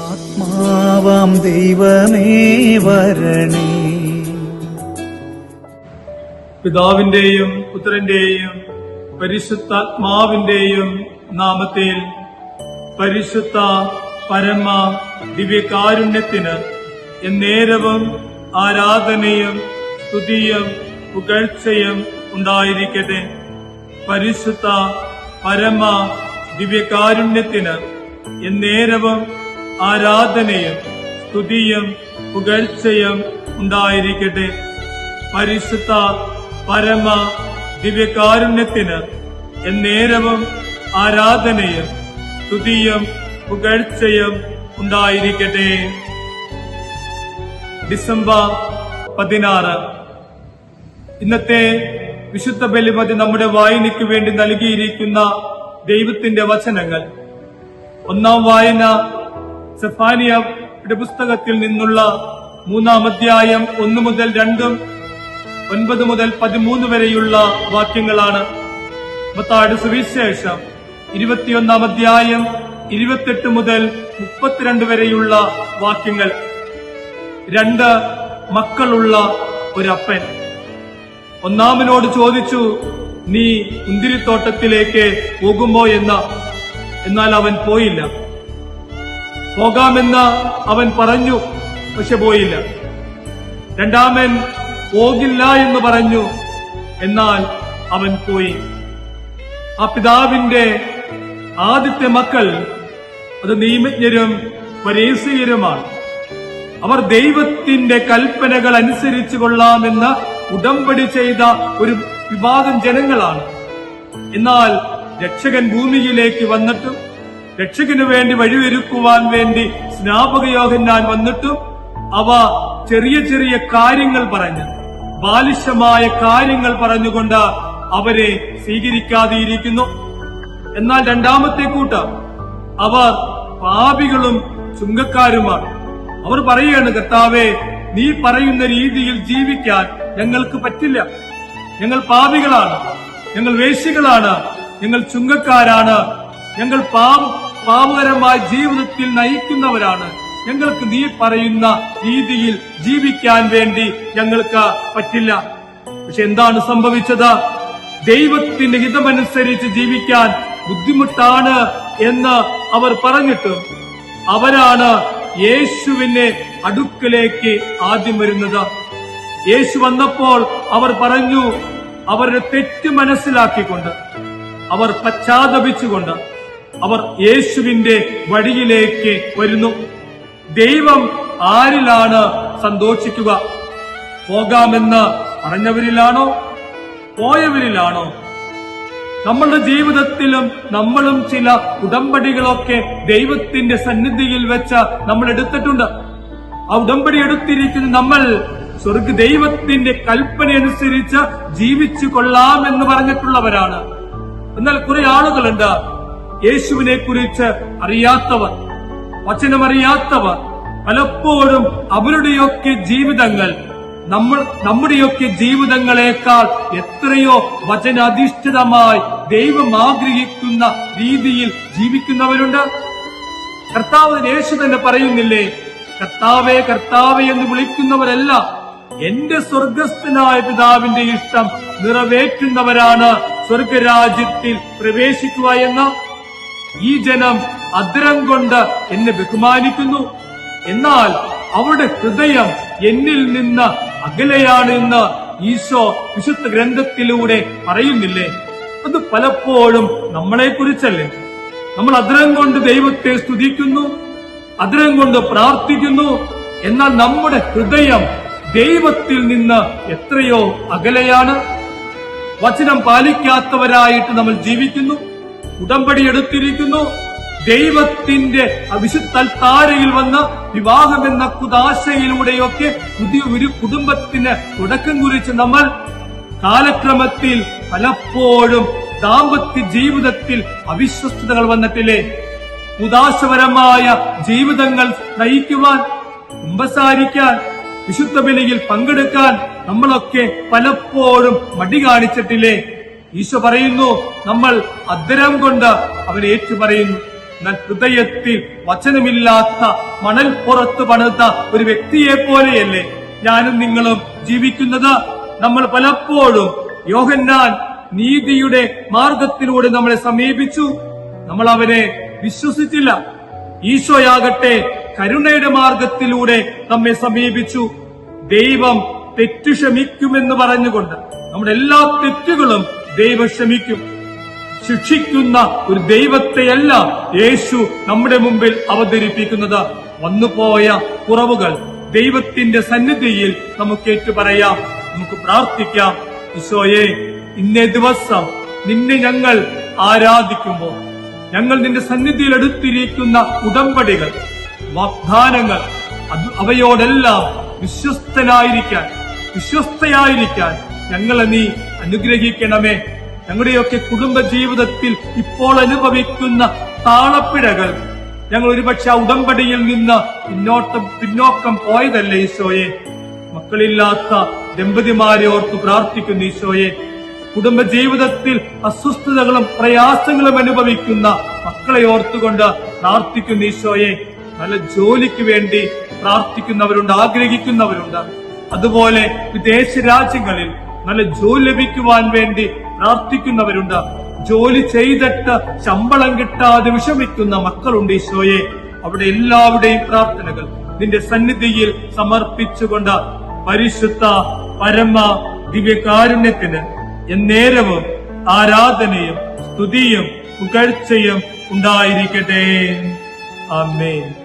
ആത്മാവാം ദൈവമേ വരണേ. പിതാവിന്റെയും പുത്രന്റെയും പരിശുദ്ധാത്മാവിന്റെയും നാമത്തിൽ പരിശുദ്ധ പരമ ദിവ്യകാരുണ്യത്തിന് എന്നേരവും ആരാധനയും സ്തുതിയും പുകഴ്ചയും ഉണ്ടായിരിക്കട്ടെ. പരിശുദ്ധ പരമ ദിവ്യകാരുണ്യത്തിന് എന്നേരവും ആരാധനയും സ്തുതിയും പുകഴ്ചയും ഉണ്ടായിരിക്കട്ടെ. പരിശുദ്ധ പരമ ദിവ്യകാരുണ്യത്തിന് എന്നേരവും ആരാധനയും സ്തുതിയും പുകഴ്ചയും ഉണ്ടായിരിക്കട്ടെ. ഡിസംബർ പതിനാറ്. ഇന്നത്തെ വിശുദ്ധ ബലിമതി നമ്മുടെ വായനയ്ക്ക് വേണ്ടി നൽകിയിരിക്കുന്ന ദൈവത്തിന്റെ വചനങ്ങൾ. ഒന്നാം വായന സെഫാനിയുടെ പുസ്തകത്തിൽ നിന്നുള്ള മൂന്നാം അധ്യായം ഒന്ന് മുതൽ രണ്ടും ഒൻപത് മുതൽ പതിമൂന്ന് വരെയുള്ള വാക്യങ്ങളാണ്. മത്താട് സുവിശേഷം ഇരുപത്തിയൊന്നാം അധ്യായം ഇരുപത്തെട്ട് മുതൽ മുപ്പത്തിരണ്ട് വരെയുള്ള വാക്യങ്ങൾ. രണ്ട് മക്കളുള്ള ഒരപ്പൻ. ഒന്നാമനോട് ചോദിച്ചു നീ മുന്തിരിത്തോട്ടത്തിലേക്ക് പോകുമോ എന്ന? എന്നാൽ അവൻ പോയില്ല. പോകാമെന്ന് അവൻ പറഞ്ഞു. പക്ഷെ പോയില്ല. രണ്ടാമൻ പോകില്ല എന്ന് പറഞ്ഞു. എന്നാൽ അവൻ പോയി. ആ പിതാവിന്റെ ആദ്യത്തെ മക്കൾ അത് നിയമജ്ഞരും പരീസീയരുമാണ് അവർ ദൈവത്തിന്റെ കൽപ്പനകൾ അനുസരിച്ചു കൊള്ളാമെന്ന് ഉടമ്പടി ചെയ്ത ഒരു വിഭാഗം ജനങ്ങളാണ്. എന്നാൽ രക്ഷകൻ ഭൂമിയിലേക്ക് വന്നിട്ടും രക്ഷകന് വേണ്ടി വഴിയൊരുക്കുവാൻ വേണ്ടി സ്നാപക ഞാൻ വന്നിട്ടും അവ ചെറിയ ചെറിയ കാര്യങ്ങൾ പറഞ്ഞു. ബാലിശമായ കാര്യങ്ങൾ പറഞ്ഞുകൊണ്ട് അവരെ സ്വീകരിക്കാതെയിരിക്കുന്നു. എന്നാൽ രണ്ടാമത്തെ കൂട്ടം അവർ പാപികളും ചുങ്കക്കാരുമാണ്. അവർ പറയുകയാണ് കർത്താവെ നീ പറയുന്ന രീതിയിൽ ജീവിക്കാൻ ഞങ്ങൾക്ക് പറ്റില്ല. ഞങ്ങൾ പാപികളാണ്. ഞങ്ങൾ വേശികളാണ് ഞങ്ങൾ ചുങ്കക്കാരാണ്. ഞങ്ങൾ പാപ പാപകരമായ ജീവിതത്തിൽ നയിക്കുന്നവരാണ്. ഞങ്ങൾക്ക് നീ പറയുന്ന രീതിയിൽ ജീവിക്കാൻ വേണ്ടി ഞങ്ങൾക്ക് പറ്റില്ല. പക്ഷെ എന്താണ് സംഭവിച്ചത്? ദൈവത്തിന്റെ ഹിതമനുസരിച്ച് ജീവിക്കാൻ ബുദ്ധിമുട്ടാണ് എന്ന് അവർ പറഞ്ഞിട്ട് അവരാണ് യേശുവിനെ അടുക്കലേക്ക് ആദ്യം വരുന്നത്. യേശു വന്നപ്പോൾ അവർ പറഞ്ഞു അവരുടെ തെറ്റ് മനസ്സിലാക്കിക്കൊണ്ട് അവർ പശ്ചാത്തപിച്ചുകൊണ്ട് അവർ യേശുവിന്റെ വഴിയിലേക്ക് വരുന്നു. ദൈവം ആരിലാണ് സന്തോഷിക്കുക? പോകാമെന്ന് പറഞ്ഞവരിലാണോ? പോയവരിലാണോ? നമ്മളുടെ ജീവിതത്തിലും നമ്മളും ചില ഉടമ്പടികളൊക്കെ ദൈവത്തിന്റെ സന്നിധിയിൽ വെച്ച് നമ്മൾ എടുത്തിട്ടുണ്ട്. ആ ഉടമ്പടി എടുത്തിരിക്കുന്ന നമ്മൾ സ്വർഗ ദൈവത്തിന്റെ കൽപ്പന അനുസരിച്ച് ജീവിച്ചു കൊള്ളാം എന്ന് പറഞ്ഞിട്ടുള്ളവരാണ്. എന്നാൽ കുറെ ആളുകളുണ്ട് യേശുവിനെ കുറിച്ച് അറിയാത്തവർ വചനമറിയാത്തവർ പലപ്പോഴും അവരുടെയൊക്കെ ജീവിതങ്ങൾ നമ്മൾ നമ്മുടെയൊക്കെ ജീവിതങ്ങളെക്കാൾ എത്രയോ വചനാധിഷ്ഠിതമായി ദൈവം ആഗ്രഹിക്കുന്ന രീതിയിൽ ജീവിക്കുന്നവരുണ്ട്. കർത്താവ് യേശു തന്നെ പറയുന്നില്ലേ കർത്താവേ കർത്താവേ എന്ന് വിളിക്കുന്നവരല്ല എന്റെ സ്വർഗസ്ഥനായ പിതാവിന്റെ ഇഷ്ടം നിറവേറ്റുന്നവരാണ് സ്വർഗരാജ്യത്തിൽ പ്രവേശിക്കുക എന്ന. ഈ ജനം അദ്രം കൊണ്ട് എന്നെ ബഹുമാനിക്കുന്നു. എന്നാൽ അവരുടെ ഹൃദയം എന്നിൽ നിന്ന് അകലെയാണ് എന്ന് ഈശോ വിശുദ്ധ ഗ്രന്ഥത്തിലൂടെ പറയുന്നില്ലേ? അത് പലപ്പോഴും നമ്മളെ കുറിച്ചല്ലേ? നമ്മൾ അദ്രം കൊണ്ട് ദൈവത്തെ സ്തുതിക്കുന്നു അദ്രം കൊണ്ട് പ്രാർത്ഥിക്കുന്നു. എന്നാൽ നമ്മുടെ ഹൃദയം ദൈവത്തിൽ നിന്ന് എത്രയോ അകലെയാണ്. വചനം പാലിക്കാത്തവരായിട്ട് നമ്മൾ ജീവിക്കുന്നു. ഉടമ്പടി എടുത്തിരിക്കുന്നു. ദൈവത്തിന്റെ വിശുദ്ധൽത്താരയിൽ വന്ന വിവാഹം എന്ന കുതാശയിലൂടെയൊക്കെ പുതിയ ഒരു കുടുംബത്തിന് തുടക്കം കുറിച്ച് നമ്മൾ കാലക്രമത്തിൽ പലപ്പോഴും ദാമ്പത്യ ജീവിതത്തിൽ അവിശ്വസ്തതകൾ വന്നിട്ടില്ലേ? ഉദാശപരമായ ജീവിതങ്ങൾ നയിക്കുവാൻ കുമ്പസാരിക്കാൻ വിശുദ്ധ ബലിയിൽ പങ്കെടുക്കാൻ നമ്മളൊക്കെ പലപ്പോഴും മടി കാണിച്ചിട്ടില്ലേ? ഈശോ പറയുന്നു നമ്മൾ അദ്ധരം കൊണ്ട് അവനെ ഏറ്റുപറയുന്നു. എന്നാൽ ഹൃദയത്തിൽ വചനമില്ലാത്ത മണൽ പുറത്ത് പണിത ഒരു വ്യക്തിയെ പോലെയല്ലേ ഞാനും നിങ്ങളും ജീവിക്കുന്നത്? നമ്മൾ പലപ്പോഴും യോഹന്നാൻ നീതിയുടെ മാർഗത്തിലൂടെ നമ്മളെ സമീപിച്ചു. നമ്മൾ അവനെ വിശ്വസിച്ചില്ല. ഈശോയാകട്ടെ കരുണയുടെ മാർഗത്തിലൂടെ നമ്മെ സമീപിച്ചു. ദൈവം തെറ്റു ക്ഷമിക്കുമെന്ന് പറഞ്ഞുകൊണ്ട് നമ്മുടെ എല്ലാ തെറ്റുകളും ദൈവം ക്ഷമിക്കും. ശിക്ഷിക്കുന്ന ഒരു ദൈവത്തെയല്ല യേശു നമ്മുടെ മുമ്പിൽ അവതരിപ്പിക്കുന്നത്. വന്നുപോയ കുറവുകൾ ദൈവത്തിന്റെ സന്നിധിയിൽ നമുക്ക് ഏറ്റുപറയാം. നമുക്ക് പ്രാർത്ഥിക്കാം. ഈശോയെ ഇന്നേ ദിവസം നിന്നെ ഞങ്ങൾ ആരാധിക്കുമ്പോൾ ഞങ്ങൾ നിന്റെ സന്നിധിയിൽ എടുത്തിരിക്കുന്ന ഉടമ്പടികൾ വാഗ്ദാനങ്ങൾ അവയോടെല്ലാം വിശ്വസ്തനായിരിക്കാൻ വിശ്വസ്തയായിരിക്കാൻ ഞങ്ങളെ നീ അനുഗ്രഹിക്കണമേ. ഞങ്ങളുടെയൊക്കെ കുടുംബ ജീവിതത്തിൽ ഇപ്പോൾ അനുഭവിക്കുന്ന താളപ്പിഴകൾ ഞങ്ങൾ ഒരുപക്ഷെ ആ ഉടമ്പടിയിൽ നിന്ന് പിന്നോട്ടം പിന്നോക്കം പോയതല്ലേ ഈശോയെ? മക്കളില്ലാത്ത ദമ്പതിമാരെ ഓർത്ത് പ്രാർത്ഥിക്കുന്നു ഈശോയെ. കുടുംബ ജീവിതത്തിൽ അസ്വസ്ഥതകളും പ്രയാസങ്ങളും അനുഭവിക്കുന്ന മക്കളെ ഓർത്തുകൊണ്ട് പ്രാർത്ഥിക്കുന്നു ഈശോയെ. നല്ല ജോലിക്ക് വേണ്ടി പ്രാർത്ഥിക്കുന്നവരുണ്ട് ആഗ്രഹിക്കുന്നവരുണ്ട്. അതുപോലെ വിദേശ രാജ്യങ്ങളിൽ നല്ല ജോലി ലഭിക്കുവാൻ വേണ്ടി പ്രാർത്ഥിക്കുന്നവരുണ്ട്. ജോലി ചെയ്തിട്ട് ശമ്പളം കിട്ടാതെ വിഷമിക്കുന്ന മക്കളുണ്ട് ഈശോയെ. അവിടെ എല്ലാവരുടെയും പ്രാർത്ഥനകൾ നിന്റെ സന്നിധിയിൽ സമർപ്പിച്ചുകൊണ്ട് പരിശുദ്ധ പരമ ദിവ്യകാരുണ്യത്തിന് എന്നേരവും ആരാധനയും സ്തുതിയും പുകഴ്ചയും ഉണ്ടായിരിക്കട്ടെ. ആമേൻ.